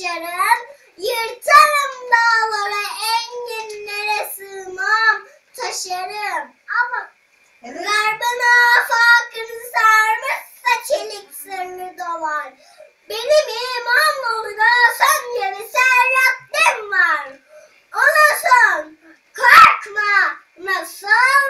koşarım, yırtarım dağlara, enginlere sığmam, taşarım. Ama evet. ver bana fakını sarmışsa çelik sırrı dolar. Benim İmamoğlu'na son gibi serrattim var. Ona son, korkma, nasıl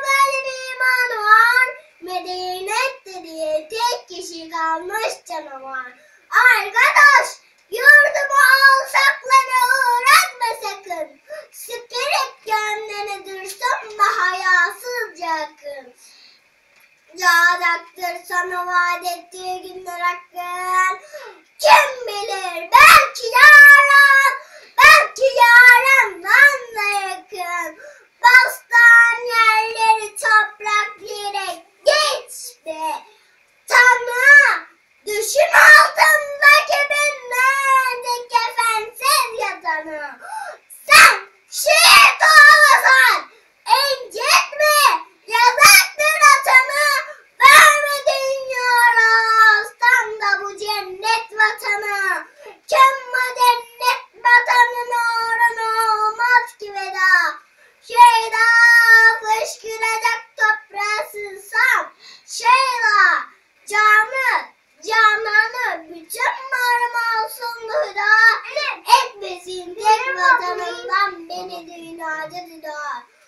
böyle bir iman var? Medeniyet dediği tek kişi kalmış canavar. Arkadaş Yurdumu alsaklara öğrenme sakın. Süperek gönlüne dursun da hayasızca akın. Yağdaktır sana vaat ettiği günler hakkın. Kim bilir belki yarın, belki yarından da yakın. Bastan yerleri toprak yere geçti. Yeah. in the United States.